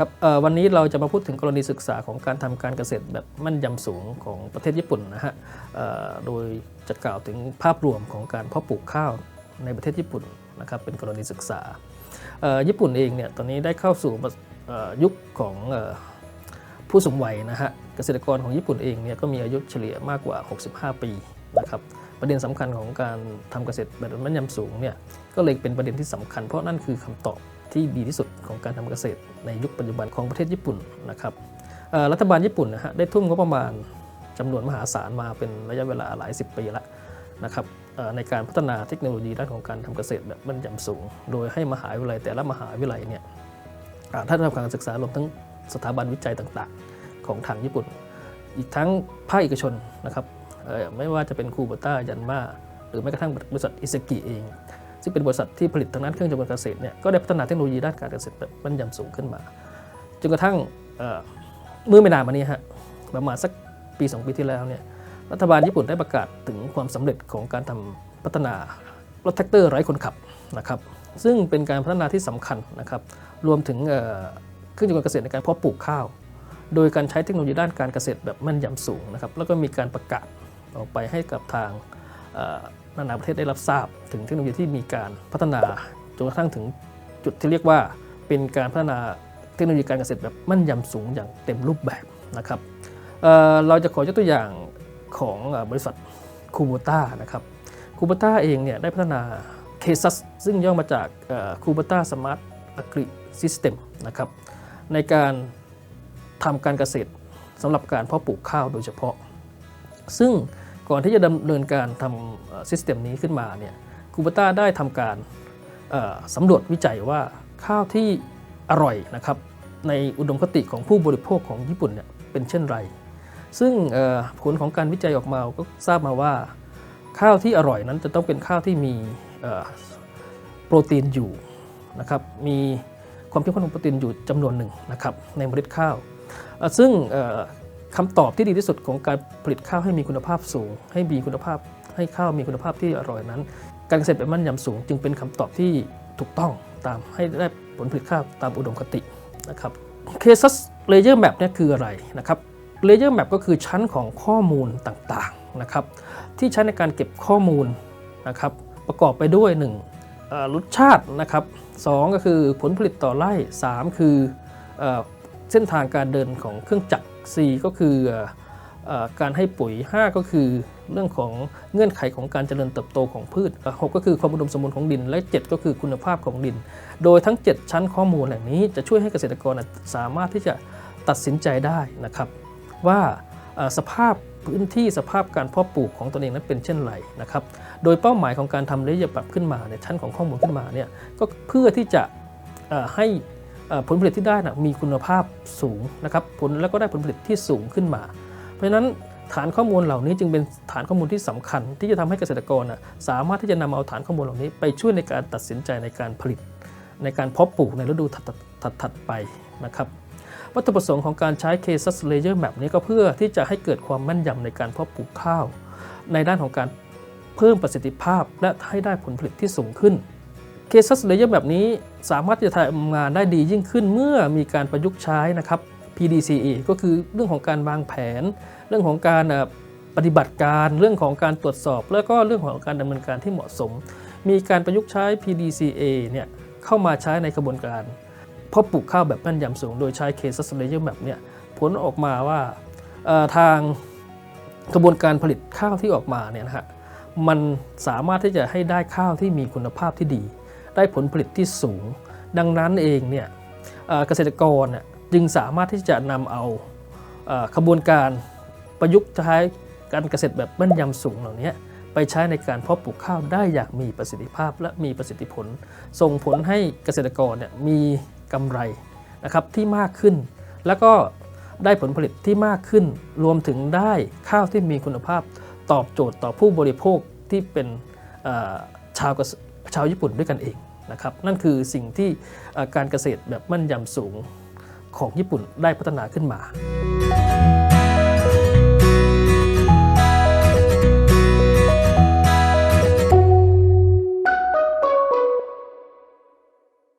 ครับวันนี้เราจะมาพูดถึงกรณีศึกษาของการทำการเกษตรแบบมั่นยำสูงของประเทศญี่ปุ่นนะฮะโดยจะกล่าวถึงภาพรวมของการเพาะปลูกข้าวในประเทศญี่ปุ่นนะครับเป็นกรณีศึกษา ญี่ปุ่นเองเนี่ยตอนนี้ได้เข้าสู่ยุคของผู้สูงวัยนะฮะเกษตรกรของญี่ปุ่นเองเนี่ยก็มีอายุเฉลี่ยมากกว่า 65 ปีนะครับประเด็นสำคัญของการทำเกษตรแบบมั่นยำสูงเนี่ยก็เลยเป็นประเด็นที่สำคัญเพราะนั่นคือคำตอบ ที่ดีที่สุดของการทำเกษตรในยุคปัจจุบันของประเทศญี่ปุ่นนะครับรัฐบาลญี่ปุ่นนะฮะได้ทุ่มงบประมาณจำนวนมหาศาลมาเป็นระยะเวลาหลายสิบปีแล้วนะครับในการพัฒนาเทคโนโลยีด้านของการทำเกษตรแบบมั่นยำสูง โดยให้มหาวิทยาลัยแต่ละมหาวิทยาลัยเนี่ยอ่าท่านทำการศึกษารวมทั้งสถาบันวิจัยต่างๆ ของทางญี่ปุ่น อีกทั้งภาคเอกชนนะครับไม่ว่าจะเป็นคูบต้ายันมาหรือแม้กระทั่งบริษัทอิซากิเอง ซึ่งเป็นบริษัทที่ผลิตทางด้านเครื่องจักรกลเกษตรเนี่ยก็ได้พัฒนาเทคโนโลยีด้านการเกษตรแบบมั่นยำสูงขึ้นมาจนกระทั่งเมื่อไม่นานมานี้ฮะประมาณสักปี 2 ปีที่แล้วเนี่ยรัฐบาลญี่ปุ่นได้ประกาศถึงความสำเร็จของการทำพัฒนารถแท็กเตอร์ไร้คนขับนะครับซึ่งเป็นการพัฒนาที่สำคัญนะครับรวมถึงเครื่องจักรกลเกษตรในการเพาะปลูกข้าว โดยการใช้เทคโนโลยีด้านการเกษตรแบบมั่นยำสูงนะครับแล้วก็มีการประกาศออกไปให้กับทาง นานาประเทศได้รับทราบถึงเทคโนโลยีที่มีการพัฒนาจนกระทั่งถึงจุดที่เรียกว่า เป็นการพัฒนาเทคโนโลยีการเกษตรแบบมั่นยำสูงอย่างเต็มรูปแบบนะครับเเราจะขอยกตัวอย่างของบริษัทคูโบต้านะครับคูโบต้าเองเนี่ยได้พัฒนาเคซัสซึ่งย่อมาจากคูโบต้าสมาร์ทอะกริซิสเต็มนะครับในการทำการเกษตรสำหรับการเพาะปลูกข้าวโดยเฉพาะ ซึ่ง ก่อนที่จะดำเนินการทำซิสเต็มนี้ขึ้นมาเนี่ยคูปต้าได้ทำการสำรวจวิจัยว่าข้าวที่อร่อยนะครับในอุดมคติของผู้บริโภคของญี่ปุ่นเนี่ยเป็นเช่นไร ซึ่งผลของการวิจัยออกมาก็ทราบมาว่า ข้าวที่อร่อยนั้นจะต้องเป็นข้าวที่มีโปรตีนอยู่นะครับมีความเข้มข้นของโปรตีนอยู่จำนวนหนึ่งนะครับในเมล็ดข้าว ซึ่ง คำตอบที่ดีที่สุดของการผลิตข้าวให้มีคุณภาพสูง ให้มีคุณภาพ ให้ข้าวมีคุณภาพที่อร่อยนั้น การเกษตรแบบมั่นยำสูง จึงเป็นคำตอบที่ถูกต้องตามให้ได้ผลผลิตข้าวตามอุดมคตินะครับ Casus Layer Map เนี่ยคืออะไรนะครับ Layer Map ก็คือชั้นของข้อมูลต่างๆนะครับที่ใช้ในการเก็บข้อมูลนะครับประกอบไปด้วย1เอ่อรสชาตินะครับสองก็คือผลผลิตต่อไร่ 3 คือ เส้นทางการเดินของเครื่องจักร4ก็คืออการให้ปุ๋ย 5 ก็คือเรื่องของเงื่อนไขของการเจริญเติบโตของพืช6ก็คือความอุดมสมบูรณ์ของดิน และ 7 ก็คือคุณภาพของดิน โดยทั้ง 7 ชั้นข้อมูลเหล่านี้จะช่วยให้เกษตรกรสามารถที่จะตัดสินใจได้นะครับว่าสภาพพื้นที่สภาพการเพาะปลูกของตนเองนั้นเป็นเช่นไรนะครับ โดยเป้าหมายของการทำเลเยอร์ปรับขึ้นมาในชั้นของข้อมูลขึ้นมาเนี่ยก็เพื่อที่จะให้ ผลผลิตที่ได้นะมีคุณภาพสูงนะครับผลแล้วก็ได้ผลผลิตที่สูงขึ้นมา เพราะฉะนั้นฐานข้อมูลเหล่านี้จึงเป็นฐานข้อมูลที่สำคัญ ที่จะทำให้เกษตรกรนะสามารถที่จะนำเอาฐานข้อมูลเหล่านี้ ไปช่วยในการตัดสินใจในการผลิต ในการเพาะปลูกในฤดูถัดๆไปนะครับวัตถุประสงค์ของการใช้ Casus Layer Map นี้ก็เพื่อที่จะให้เกิดความแม่นยำในการเพาะปลูกข้าว ในด้านของการเพิ่มประสิทธิภาพ และให้ได้ผลผลิตที่สูงขึ้น เคส s เลเยอร์แบบนี้สามารถจะทำงานได้ดียิ่งขึ้นเมื่อมีการประยุกต์ใช้นะครับ PDCA ก็คือเรื่องของการวางแผน เรื่องของการปฏิบัติการเรื่องของการตรวจสอบ แล้วก็เรื่องของการดำเนินการที่เหมาะสม มีการประยุกต์ใช้ PDCA เนี่ยเข้ามาใช้ในกระบวนการเพาะปลูกข้าวแบบแม่นยำสูง โดยใช้ Case s เลเยอร์แบบเนี่ยผลออกมาว่าทางกระบวนการผลิตข้าวที่ออกมาเนี่ยนะฮะมันสามารถที่จะให้ได้ข้าวที่มีคุณภาพที่ดี ได้ผลผลิตที่สูง ดังนั้นเองเนี่ยเกษตรกรเนี่ยจึงสามารถที่จะนำเอาเอ่อขบวนการประยุกต์ใช้การเกษตรแบบแม่นยำสูงเหล่านี้ไปใช้ในการเพาะปลูกข้าวได้อย่างมีประสิทธิภาพและมีประสิทธิผล ส่งผลให้เกษตรกรเนี่ยมีกำไรนะครับที่มากขึ้น แล้วก็ได้ผลผลิตที่มากขึ้น รวมถึงได้ข้าวที่มีคุณภาพตอบโจทย์ต่อผู้บริโภคที่เป็นชาวเกษ ชาวญี่ปุ่นด้วยกันเองนะครับนั่นคือสิ่งที่การเกษตรแบบมั่นยำสูงของญี่ปุ่นได้พัฒนาขึ้นมา